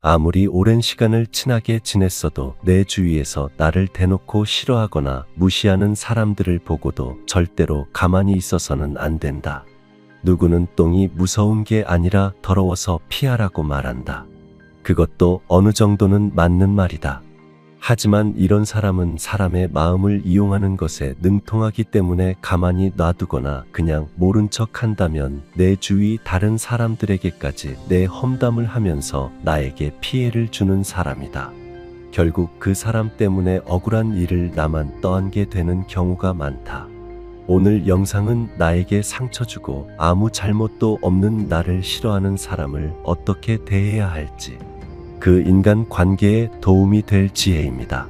아무리 오랜 시간을 친하게 지냈어도 내 주위에서 나를 대놓고 싫어하거나 무시하는 사람들을 보고도 절대로 가만히 있어서는 안 된다. 누구는 똥이 무서운 게 아니라 더러워서 피하라고 말한다. 그것도 어느 정도는 맞는 말이다. 하지만 이런 사람은 사람의 마음을 이용하는 것에 능통하기 때문에 가만히 놔두거나 그냥 모른 척 한다면 내 주위 다른 사람들에게까지 내 험담을 하면서 나에게 피해를 주는 사람이다. 결국 그 사람 때문에 억울한 일을 나만 떠안게 되는 경우가 많다. 오늘 영상은 나에게 상처 주고 아무 잘못도 없는 나를 싫어하는 사람을 어떻게 대해야 할지 그 인간 관계에 도움이 될 지혜입니다.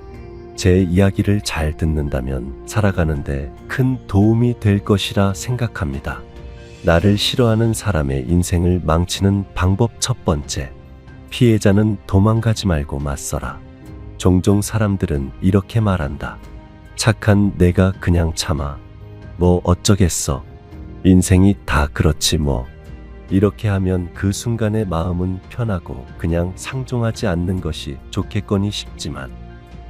제 이야기를 잘 듣는다면 살아가는데 큰 도움이 될 것이라 생각합니다. 나를 싫어하는 사람의 인생을 망치는 방법 첫 번째. 피해자는 도망가지 말고 맞서라. 종종 사람들은 이렇게 말한다. 착한 내가 그냥 참아. 뭐 어쩌겠어. 인생이 다 그렇지 뭐. 이렇게 하면 그 순간의 마음은 편하고 그냥 상종하지 않는 것이 좋겠거니 싶지만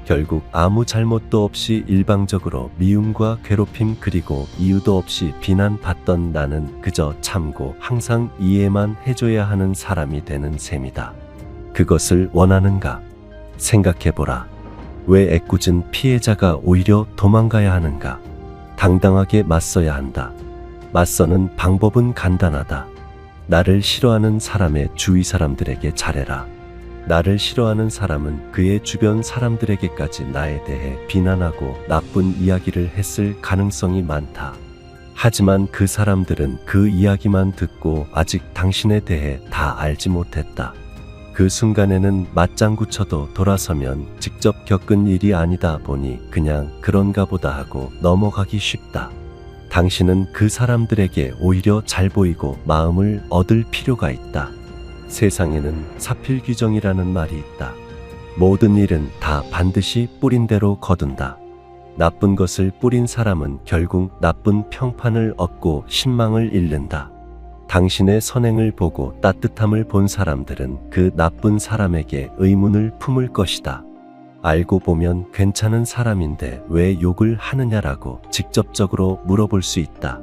결국 아무 잘못도 없이 일방적으로 미움과 괴롭힘 그리고 이유도 없이 비난받던 나는 그저 참고 항상 이해만 해줘야 하는 사람이 되는 셈이다. 그것을 원하는가? 생각해보라. 왜 애꿎은 피해자가 오히려 도망가야 하는가? 당당하게 맞서야 한다. 맞서는 방법은 간단하다. 나를 싫어하는 사람의 주위 사람들에게 잘해라. 나를 싫어하는 사람은 그의 주변 사람들에게까지 나에 대해 비난하고 나쁜 이야기를 했을 가능성이 많다. 하지만 그 사람들은 그 이야기만 듣고 아직 당신에 대해 다 알지 못했다. 그 순간에는 맞장구 쳐도 돌아서면 직접 겪은 일이 아니다 보니 그냥 그런가 보다 하고 넘어가기 쉽다. 당신은 그 사람들에게 오히려 잘 보이고 마음을 얻을 필요가 있다. 세상에는 사필규정이라는 말이 있다. 모든 일은 다 반드시 뿌린 대로 거둔다. 나쁜 것을 뿌린 사람은 결국 나쁜 평판을 얻고 신망을 잃는다. 당신의 선행을 보고 따뜻함을 본 사람들은 그 나쁜 사람에게 의문을 품을 것이다. 알고 보면 괜찮은 사람인데 왜 욕을 하느냐라고 직접적으로 물어볼 수 있다.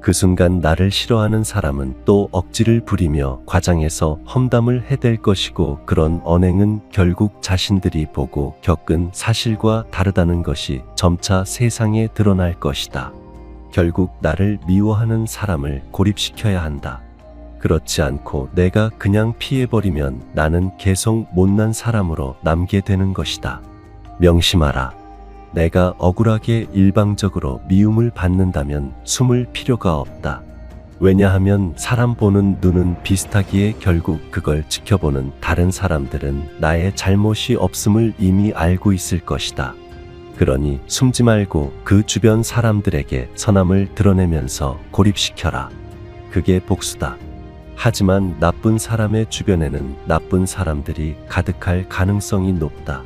그 순간 나를 싫어하는 사람은 또 억지를 부리며 과장해서 험담을 해댈 것이고 그런 언행은 결국 자신들이 보고 겪은 사실과 다르다는 것이 점차 세상에 드러날 것이다. 결국 나를 미워하는 사람을 고립시켜야 한다. 그렇지 않고 내가 그냥 피해버리면 나는 계속 못난 사람으로 남게 되는 것이다. 명심하라. 내가 억울하게 일방적으로 미움을 받는다면 숨을 필요가 없다. 왜냐하면 사람 보는 눈은 비슷하기에 결국 그걸 지켜보는 다른 사람들은 나의 잘못이 없음을 이미 알고 있을 것이다. 그러니 숨지 말고 그 주변 사람들에게 선함을 드러내면서 고립시켜라. 그게 복수다. 하지만 나쁜 사람의 주변에는 나쁜 사람들이 가득할 가능성이 높다.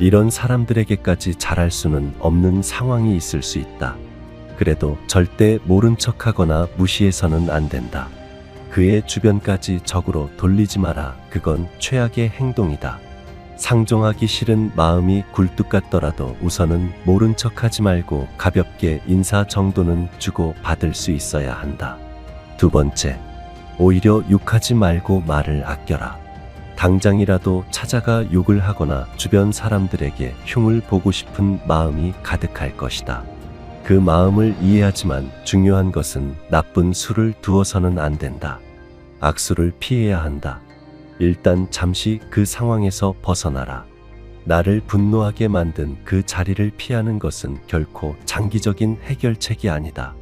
이런 사람들에게까지 잘할 수는 없는 상황이 있을 수 있다. 그래도 절대 모른 척 하거나 무시해서는 안 된다. 그의 주변까지 적으로 돌리지 마라. 그건 최악의 행동이다. 상종하기 싫은 마음이 굴뚝 같더라도 우선은 모른 척 하지 말고 가볍게 인사 정도는 주고 받을 수 있어야 한다. 두 번째, 오히려 욕하지 말고 말을 아껴라. 당장이라도 찾아가 욕을 하거나 주변 사람들에게 흉을 보고 싶은 마음이 가득할 것이다. 그 마음을 이해하지만 중요한 것은 나쁜 수를 두어서는 안 된다. 악수를 피해야 한다. 일단 잠시 그 상황에서 벗어나라. 나를 분노하게 만든 그 자리를 피하는 것은 결코 장기적인 해결책이 아니다.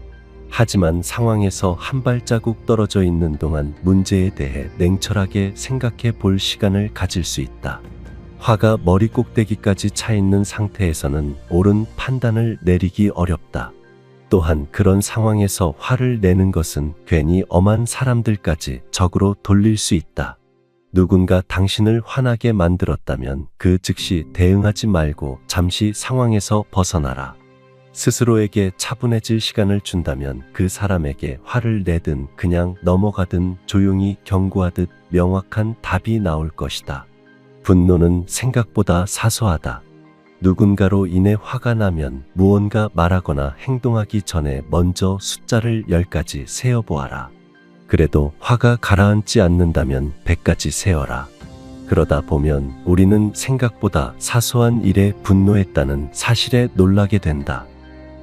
하지만 상황에서 한 발자국 떨어져 있는 동안 문제에 대해 냉철하게 생각해 볼 시간을 가질 수 있다. 화가 머리 꼭대기까지 차 있는 상태에서는 옳은 판단을 내리기 어렵다. 또한 그런 상황에서 화를 내는 것은 괜히 엄한 사람들까지 적으로 돌릴 수 있다. 누군가 당신을 화나게 만들었다면 그 즉시 대응하지 말고 잠시 상황에서 벗어나라. 스스로에게 차분해질 시간을 준다면 그 사람에게 화를 내든 그냥 넘어가든 조용히 경고하듯 명확한 답이 나올 것이다. 분노는 생각보다 사소하다. 누군가로 인해 화가 나면 무언가 말하거나 행동하기 전에 먼저 숫자를 10가지 세어보아라. 그래도 화가 가라앉지 않는다면 100가지 세어라. 그러다 보면 우리는 생각보다 사소한 일에 분노했다는 사실에 놀라게 된다.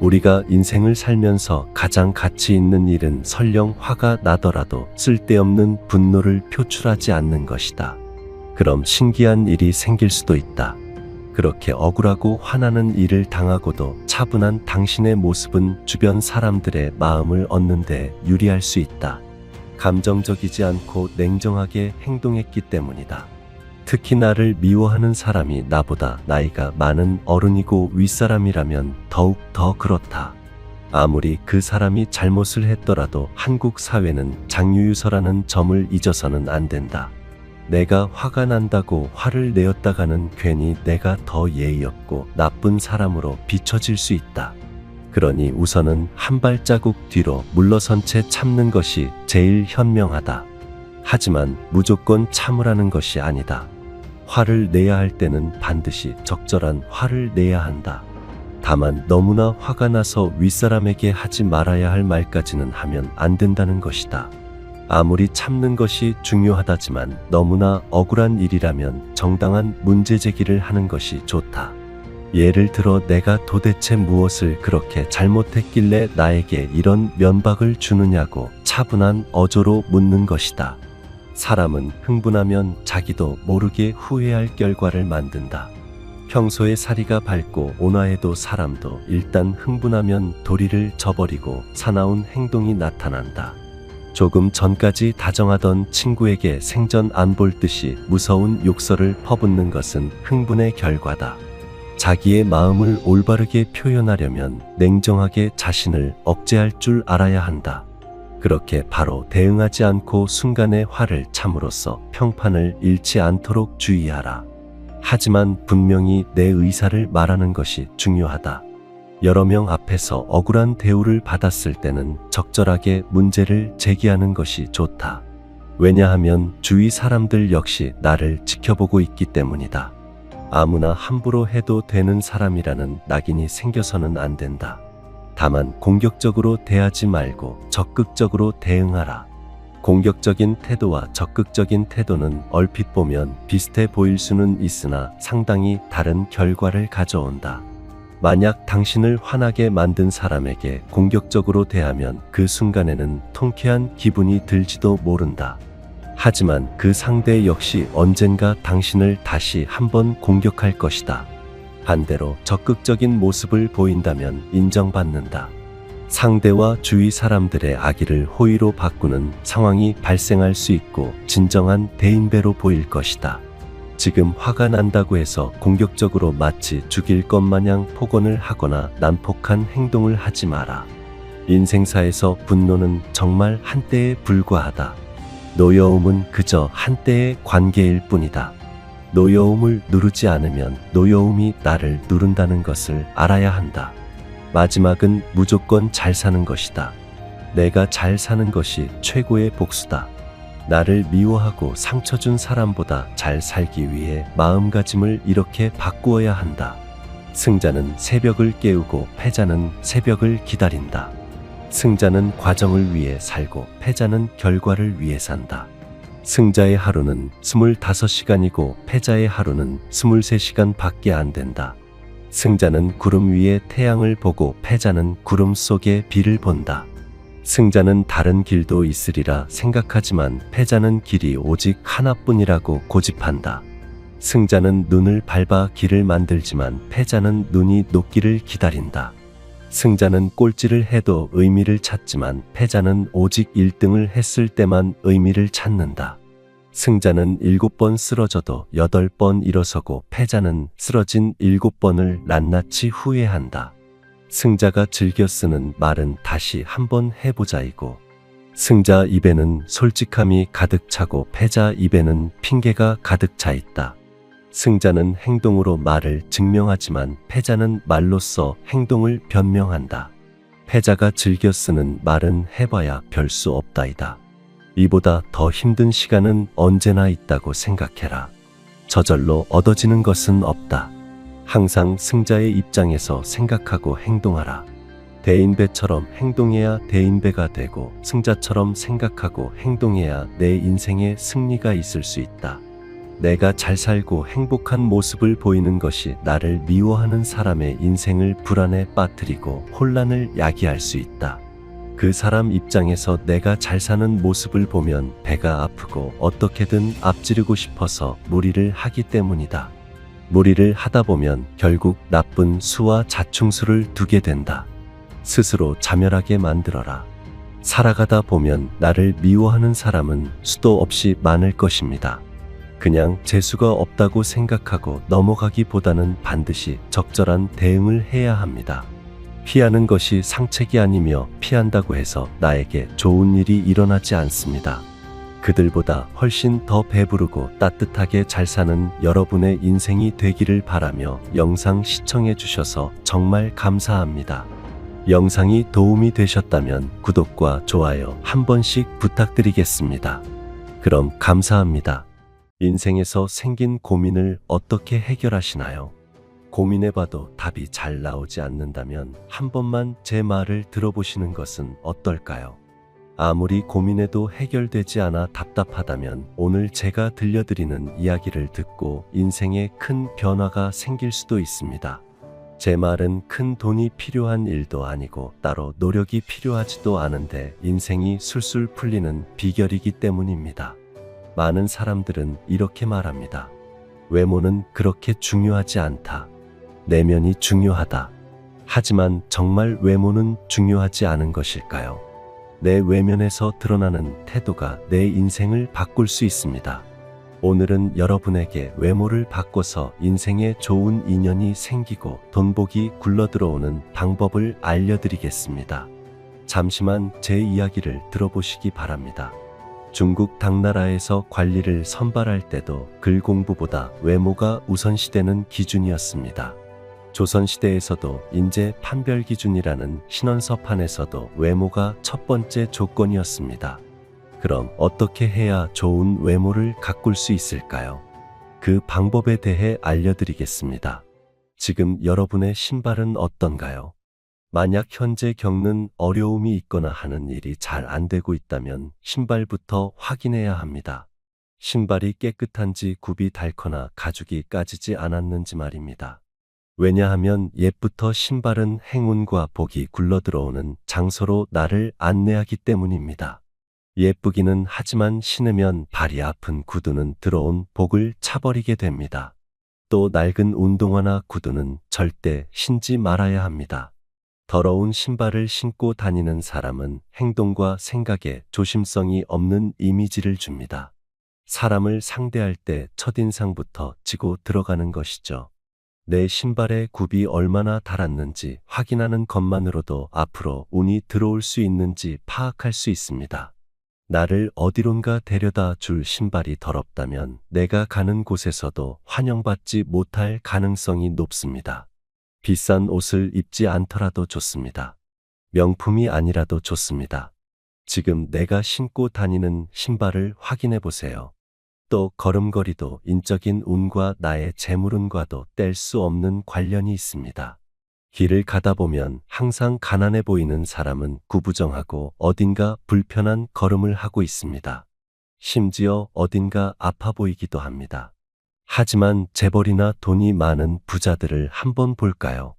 우리가 인생을 살면서 가장 가치 있는 일은 설령 화가 나더라도 쓸데없는 분노를 표출하지 않는 것이다. 그럼 신기한 일이 생길 수도 있다. 그렇게 억울하고 화나는 일을 당하고도 차분한 당신의 모습은 주변 사람들의 마음을 얻는데 유리할 수 있다. 감정적이지 않고 냉정하게 행동했기 때문이다. 특히 나를 미워하는 사람이 나보다 나이가 많은 어른이고 윗사람이라면 더욱 더 그렇다. 아무리 그 사람이 잘못을 했더라도 한국 사회는 장유유서라는 점을 잊어서는 안 된다. 내가 화가 난다고 화를 내었다가는 괜히 내가 더 예의 없고 나쁜 사람으로 비춰질 수 있다. 그러니 우선은 한 발자국 뒤로 물러선 채 참는 것이 제일 현명하다. 하지만 무조건 참으라는 것이 아니다. 화를 내야 할 때는 반드시 적절한 화를 내야 한다. 다만 너무나 화가 나서 윗사람에게 하지 말아야 할 말까지는 하면 안 된다는 것이다. 아무리 참는 것이 중요하다지만 너무나 억울한 일이라면 정당한 문제 제기를 하는 것이 좋다. 예를 들어 내가 도대체 무엇을 그렇게 잘못했길래 나에게 이런 면박을 주느냐고 차분한 어조로 묻는 것이다. 사람은 흥분하면 자기도 모르게 후회할 결과를 만든다. 평소에 사리가 밝고 온화해도 사람도 일단 흥분하면 도리를 저버리고 사나운 행동이 나타난다. 조금 전까지 다정하던 친구에게 생전 안 볼 듯이 무서운 욕설을 퍼붓는 것은 흥분의 결과다. 자기의 마음을 올바르게 표현하려면 냉정하게 자신을 억제할 줄 알아야 한다. 그렇게 바로 대응하지 않고 순간의 화를 참으로써 평판을 잃지 않도록 주의하라. 하지만 분명히 내 의사를 말하는 것이 중요하다. 여러 명 앞에서 억울한 대우를 받았을 때는 적절하게 문제를 제기하는 것이 좋다. 왜냐하면 주위 사람들 역시 나를 지켜보고 있기 때문이다. 아무나 함부로 해도 되는 사람이라는 낙인이 생겨서는 안 된다. 다만 공격적으로 대하지 말고 적극적으로 대응하라. 공격적인 태도와 적극적인 태도는 얼핏 보면 비슷해 보일 수는 있으나 상당히 다른 결과를 가져온다. 만약 당신을 화나게 만든 사람에게 공격적으로 대하면 그 순간에는 통쾌한 기분이 들지도 모른다. 하지만 그 상대 역시 언젠가 당신을 다시 한번 공격할 것이다. 반대로 적극적인 모습을 보인다면 인정받는다. 상대와 주위 사람들의 악의를 호의로 바꾸는 상황이 발생할 수 있고 진정한 대인배로 보일 것이다. 지금 화가 난다고 해서 공격적으로 마치 죽일 것 마냥 폭언을 하거나 난폭한 행동을 하지 마라. 인생사에서 분노는 정말 한때에 불과하다. 노여움은 그저 한때의 관계일 뿐이다. 노여움을 누르지 않으면 노여움이 나를 누른다는 것을 알아야 한다. 마지막은 무조건 잘 사는 것이다. 내가 잘 사는 것이 최고의 복수다. 나를 미워하고 상처 준 사람보다 잘 살기 위해 마음가짐을 이렇게 바꾸어야 한다. 승자는 새벽을 깨우고 패자는 새벽을 기다린다. 승자는 과정을 위해 살고 패자는 결과를 위해 산다. 승자의 하루는 25시간이고 패자의 하루는 23시간 밖에 안 된다. 승자는 구름 위에 태양을 보고 패자는 구름 속에 비를 본다. 승자는 다른 길도 있으리라 생각하지만 패자는 길이 오직 하나뿐이라고 고집한다. 승자는 눈을 밟아 길을 만들지만 패자는 눈이 녹기를 기다린다. 승자는 꼴찌를 해도 의미를 찾지만 패자는 오직 1등을 했을 때만 의미를 찾는다. 승자는 7번 쓰러져도 8번 일어서고 패자는 쓰러진 7번을 낱낱이 후회한다. 승자가 즐겨 쓰는 말은 다시 한번 해보자이고 승자 입에는 솔직함이 가득 차고 패자 입에는 핑계가 가득 차 있다. 승자는 행동으로 말을 증명하지만 패자는 말로써 행동을 변명한다. 패자가 즐겨 쓰는 말은 해봐야 별 수 없다이다. 이보다 더 힘든 시간은 언제나 있다고 생각해라. 저절로 얻어지는 것은 없다. 항상 승자의 입장에서 생각하고 행동하라. 대인배처럼 행동해야 대인배가 되고 승자처럼 생각하고 행동해야 내 인생에 승리가 있을 수 있다. 내가 잘 살고 행복한 모습을 보이는 것이 나를 미워하는 사람의 인생을 불안에 빠뜨리고 혼란을 야기할 수 있다. 그 사람 입장에서 내가 잘 사는 모습을 보면 배가 아프고 어떻게든 앞지르고 싶어서 무리를 하기 때문이다. 무리를 하다 보면 결국 나쁜 수와 자충수를 두게 된다. 스스로 자멸하게 만들어라. 살아가다 보면 나를 미워하는 사람은 수도 없이 많을 것입니다. 그냥 재수가 없다고 생각하고 넘어가기보다는 반드시 적절한 대응을 해야 합니다. 피하는 것이 상책이 아니며 피한다고 해서 나에게 좋은 일이 일어나지 않습니다. 그들보다 훨씬 더 배부르고 따뜻하게 잘 사는 여러분의 인생이 되기를 바라며 영상 시청해 주셔서 정말 감사합니다. 영상이 도움이 되셨다면 구독과 좋아요 한 번씩 부탁드리겠습니다. 그럼 감사합니다. 인생에서 생긴 고민을 어떻게 해결하시나요? 고민해봐도 답이 잘 나오지 않는다면 한 번만 제 말을 들어보시는 것은 어떨까요? 아무리 고민해도 해결되지 않아 답답하다면 오늘 제가 들려드리는 이야기를 듣고 인생에 큰 변화가 생길 수도 있습니다. 제 말은 큰 돈이 필요한 일도 아니고 따로 노력이 필요하지도 않은데 인생이 술술 풀리는 비결이기 때문입니다. 많은 사람들은 이렇게 말합니다. 외모는 그렇게 중요하지 않다. 내면이 중요하다. 하지만 정말 외모는 중요하지 않은 것일까요? 내 외면에서 드러나는 태도가 내 인생을 바꿀 수 있습니다. 오늘은 여러분에게 외모를 바꿔서 인생에 좋은 인연이 생기고 돈복이 굴러들어오는 방법을 알려드리겠습니다. 잠시만 제 이야기를 들어보시기 바랍니다. 중국 당나라에서 관리를 선발할 때도 글 공부보다 외모가 우선시되는 기준이었습니다. 조선시대에서도 인재 판별 기준이라는 신원서판에서도 외모가 첫 번째 조건이었습니다. 그럼 어떻게 해야 좋은 외모를 가꿀 수 있을까요? 그 방법에 대해 알려드리겠습니다. 지금 여러분의 신발은 어떤가요? 만약 현재 겪는 어려움이 있거나 하는 일이 잘 안 되고 있다면 신발부터 확인해야 합니다. 신발이 깨끗한지 굽이 닳거나 가죽이 까지지 않았는지 말입니다. 왜냐하면 옛부터 신발은 행운과 복이 굴러들어오는 장소로 나를 안내하기 때문입니다. 예쁘기는 하지만 신으면 발이 아픈 구두는 들어온 복을 차버리게 됩니다. 또 낡은 운동화나 구두는 절대 신지 말아야 합니다. 더러운 신발을 신고 다니는 사람은 행동과 생각에 조심성이 없는 이미지를 줍니다. 사람을 상대할 때 첫인상부터 지고 들어가는 것이죠. 내 신발의 굽이 얼마나 닳았는지 확인하는 것만으로도 앞으로 운이 들어올 수 있는지 파악할 수 있습니다. 나를 어디론가 데려다 줄 신발이 더럽다면 내가 가는 곳에서도 환영받지 못할 가능성이 높습니다. 비싼 옷을 입지 않더라도 좋습니다. 명품이 아니라도 좋습니다. 지금 내가 신고 다니는 신발을 확인해 보세요. 또 걸음걸이도 인적인 운과 나의 재물운과도 뗄 수 없는 관련이 있습니다. 길을 가다 보면 항상 가난해 보이는 사람은 구부정하고 어딘가 불편한 걸음을 하고 있습니다. 심지어 어딘가 아파 보이기도 합니다. 하지만 재벌이나 돈이 많은 부자들을 한번 볼까요?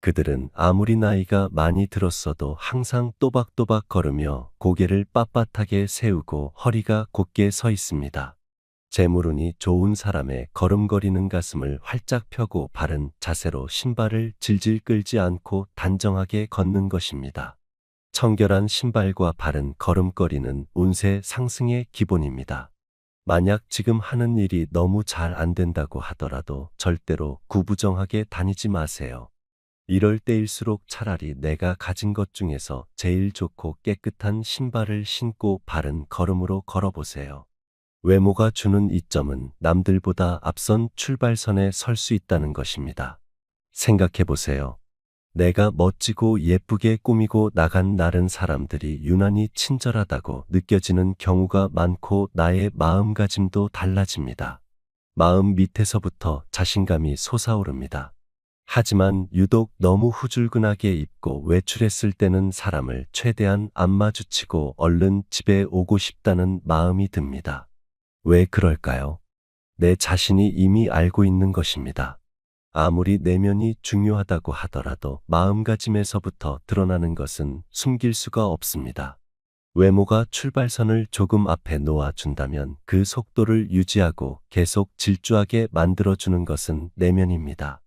그들은 아무리 나이가 많이 들었어도 항상 또박또박 걸으며 고개를 빳빳하게 세우고 허리가 곧게 서 있습니다. 재물운이 좋은 사람의 걸음거리는 가슴을 활짝 펴고 바른 자세로 신발을 질질 끌지 않고 단정하게 걷는 것입니다. 청결한 신발과 바른 걸음걸이는 운세 상승의 기본입니다. 만약 지금 하는 일이 너무 잘 안 된다고 하더라도 절대로 구부정하게 다니지 마세요. 이럴 때일수록 차라리 내가 가진 것 중에서 제일 좋고 깨끗한 신발을 신고 바른 걸음으로 걸어보세요. 외모가 주는 이점은 남들보다 앞선 출발선에 설 수 있다는 것입니다. 생각해 보세요. 내가 멋지고 예쁘게 꾸미고 나간 날은 사람들이 유난히 친절하다고 느껴지는 경우가 많고 나의 마음가짐도 달라집니다. 마음 밑에서부터 자신감이 솟아오릅니다. 하지만 유독 너무 후줄근하게 입고 외출했을 때는 사람을 최대한 안 마주치고 얼른 집에 오고 싶다는 마음이 듭니다. 왜 그럴까요? 내 자신이 이미 알고 있는 것입니다. 아무리 내면이 중요하다고 하더라도 마음가짐에서부터 드러나는 것은 숨길 수가 없습니다. 외모가 출발선을 조금 앞에 놓아준다면 그 속도를 유지하고 계속 질주하게 만들어주는 것은 내면입니다.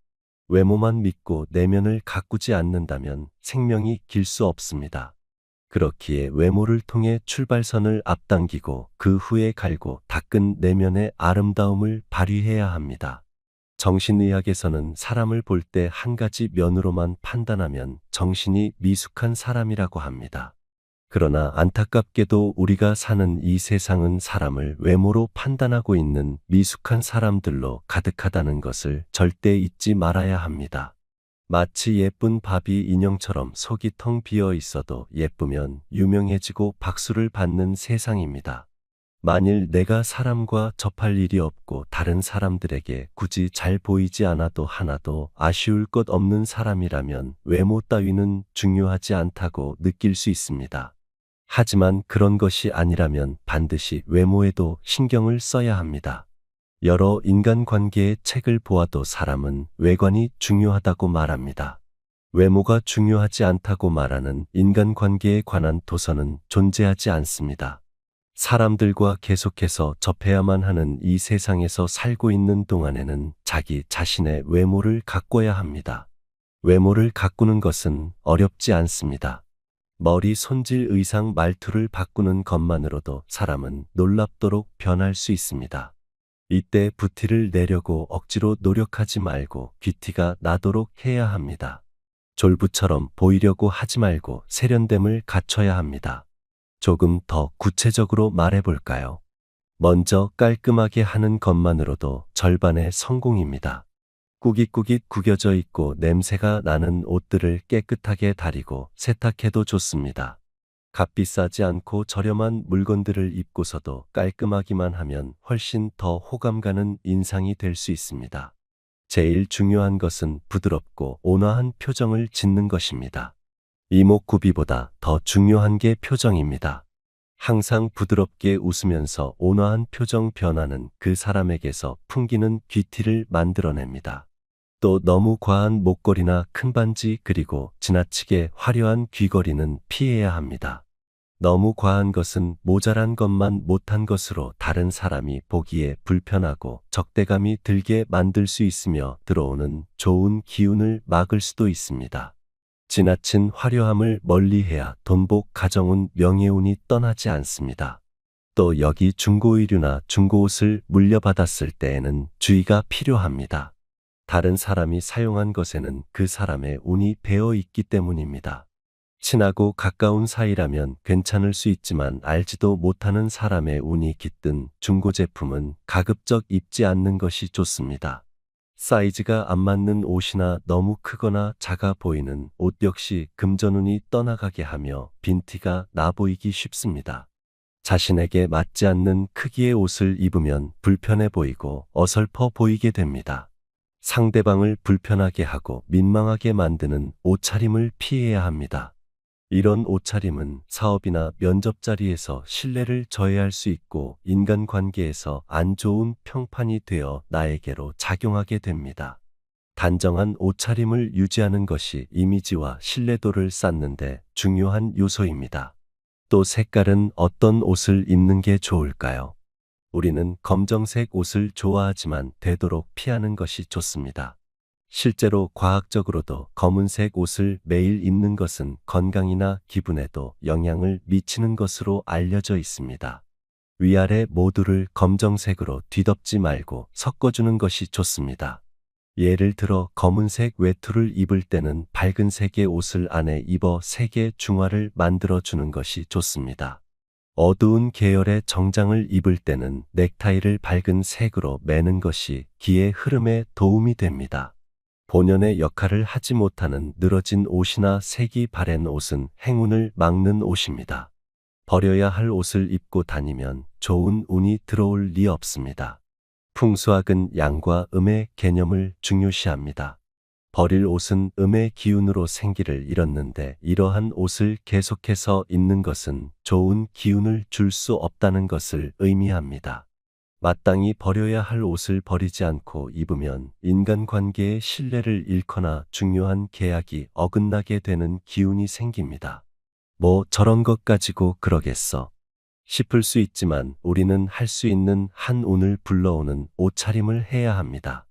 외모만 믿고 내면을 가꾸지 않는다면 생명이 길 수 없습니다. 그렇기에 외모를 통해 출발선을 앞당기고 그 후에 갈고 닦은 내면의 아름다움을 발휘해야 합니다. 정신의학에서는 사람을 볼 때 한 가지 면으로만 판단하면 정신이 미숙한 사람이라고 합니다. 그러나 안타깝게도 우리가 사는 이 세상은 사람을 외모로 판단하고 있는 미숙한 사람들로 가득하다는 것을 절대 잊지 말아야 합니다. 마치 예쁜 바비 인형처럼 속이 텅 비어 있어도 예쁘면 유명해지고 박수를 받는 세상입니다. 만일 내가 사람과 접할 일이 없고 다른 사람들에게 굳이 잘 보이지 않아도 하나도 아쉬울 것 없는 사람이라면 외모 따위는 중요하지 않다고 느낄 수 있습니다. 하지만 그런 것이 아니라면 반드시 외모에도 신경을 써야 합니다. 여러 인간관계의 책을 보아도 사람은 외관이 중요하다고 말합니다. 외모가 중요하지 않다고 말하는 인간관계에 관한 도서는 존재하지 않습니다. 사람들과 계속해서 접해야만 하는 이 세상에서 살고 있는 동안에는 자기 자신의 외모를 가꿔야 합니다. 외모를 가꾸는 것은 어렵지 않습니다. 머리, 손질, 의상, 말투를 바꾸는 것만으로도 사람은 놀랍도록 변할 수 있습니다. 이때 부티를 내려고 억지로 노력하지 말고 귀티가 나도록 해야 합니다. 졸부처럼 보이려고 하지 말고 세련됨을 갖춰야 합니다. 조금 더 구체적으로 말해 볼까요? 먼저 깔끔하게 하는 것만으로도 절반의 성공입니다. 꾸깃꾸깃 구겨져 있고 냄새가 나는 옷들을 깨끗하게 다리고 세탁해도 좋습니다. 값비싸지 않고 저렴한 물건들을 입고서도 깔끔하기만 하면 훨씬 더 호감 가는 인상이 될 수 있습니다. 제일 중요한 것은 부드럽고 온화한 표정을 짓는 것입니다. 이목구비보다 더 중요한 게 표정입니다. 항상 부드럽게 웃으면서 온화한 표정 변화는 그 사람에게서 풍기는 귀티를 만들어냅니다. 또 너무 과한 목걸이나 큰 반지 그리고 지나치게 화려한 귀걸이는 피해야 합니다. 너무 과한 것은 모자란 것만 못한 것으로 다른 사람이 보기에 불편하고 적대감이 들게 만들 수 있으며 들어오는 좋은 기운을 막을 수도 있습니다. 지나친 화려함을 멀리해야 돈복 가정운 명예운이 떠나지 않습니다. 또 여기 중고의류나 중고옷을 물려받았을 때에는 주의가 필요합니다. 다른 사람이 사용한 것에는 그 사람의 운이 배어 있기 때문입니다. 친하고 가까운 사이라면 괜찮을 수 있지만 알지도 못하는 사람의 운이 깃든 중고 제품은 가급적 입지 않는 것이 좋습니다. 사이즈가 안 맞는 옷이나 너무 크거나 작아 보이는 옷 역시 금전운이 떠나가게 하며 빈티가 나 보이기 쉽습니다. 자신에게 맞지 않는 크기의 옷을 입으면 불편해 보이고 어설퍼 보이게 됩니다. 상대방을 불편하게 하고 민망하게 만드는 옷차림을 피해야 합니다. 이런 옷차림은 사업이나 면접 자리에서 신뢰를 저해할 수 있고 인간관계에서 안 좋은 평판이 되어 나에게로 작용하게 됩니다. 단정한 옷차림을 유지하는 것이 이미지와 신뢰도를 쌓는데 중요한 요소입니다. 또 색깔은 어떤 옷을 입는 게 좋을까요? 우리는 검정색 옷을 좋아하지만 되도록 피하는 것이 좋습니다. 실제로 과학적으로도 검은색 옷을 매일 입는 것은 건강이나 기분에도 영향을 미치는 것으로 알려져 있습니다. 위아래 모두를 검정색으로 뒤덮지 말고 섞어주는 것이 좋습니다. 예를 들어 검은색 외투를 입을 때는 밝은 색의 옷을 안에 입어 색의 중화를 만들어 주는 것이 좋습니다. 어두운 계열의 정장을 입을 때는 넥타이를 밝은 색으로 매는 것이 기의 흐름에 도움이 됩니다. 본연의 역할을 하지 못하는 늘어진 옷이나 색이 바랜 옷은 행운을 막는 옷입니다. 버려야 할 옷을 입고 다니면 좋은 운이 들어올 리 없습니다. 풍수학은 양과 음의 개념을 중요시합니다. 버릴 옷은 음의 기운으로 생기를 잃었는데 이러한 옷을 계속해서 입는 것은 좋은 기운을 줄 수 없다는 것을 의미합니다. 마땅히 버려야 할 옷을 버리지 않고 입으면 인간관계의 신뢰를 잃거나 중요한 계약이 어긋나게 되는 기운이 생깁니다. 뭐 저런 것 가지고 그러겠어. 싶을 수 있지만 우리는 할 수 있는 한 운을 불러오는 옷차림을 해야 합니다.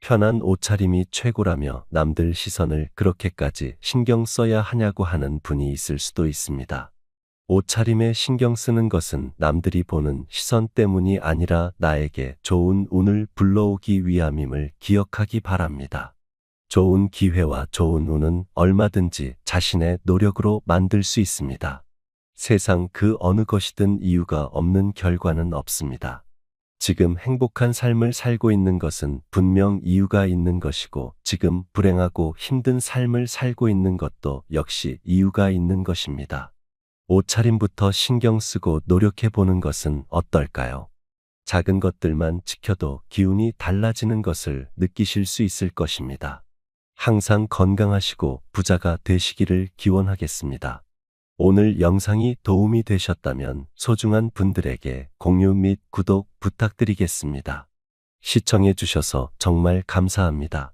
편한 옷차림이 최고라며 남들 시선을 그렇게까지 신경 써야 하냐고 하는 분이 있을 수도 있습니다. 옷차림에 신경 쓰는 것은 남들이 보는 시선 때문이 아니라 나에게 좋은 운을 불러오기 위함임을 기억하기 바랍니다. 좋은 기회와 좋은 운은 얼마든지 자신의 노력으로 만들 수 있습니다. 세상 그 어느 것이든 이유가 없는 결과는 없습니다. 지금 행복한 삶을 살고 있는 것은 분명 이유가 있는 것이고 지금 불행하고 힘든 삶을 살고 있는 것도 역시 이유가 있는 것입니다. 옷차림부터 신경 쓰고 노력해 보는 것은 어떨까요? 작은 것들만 지켜도 기운이 달라지는 것을 느끼실 수 있을 것입니다. 항상 건강하시고 부자가 되시기를 기원하겠습니다. 오늘 영상이 도움이 되셨다면 소중한 분들에게 공유 및 구독 부탁드리겠습니다. 시청해 주셔서 정말 감사합니다.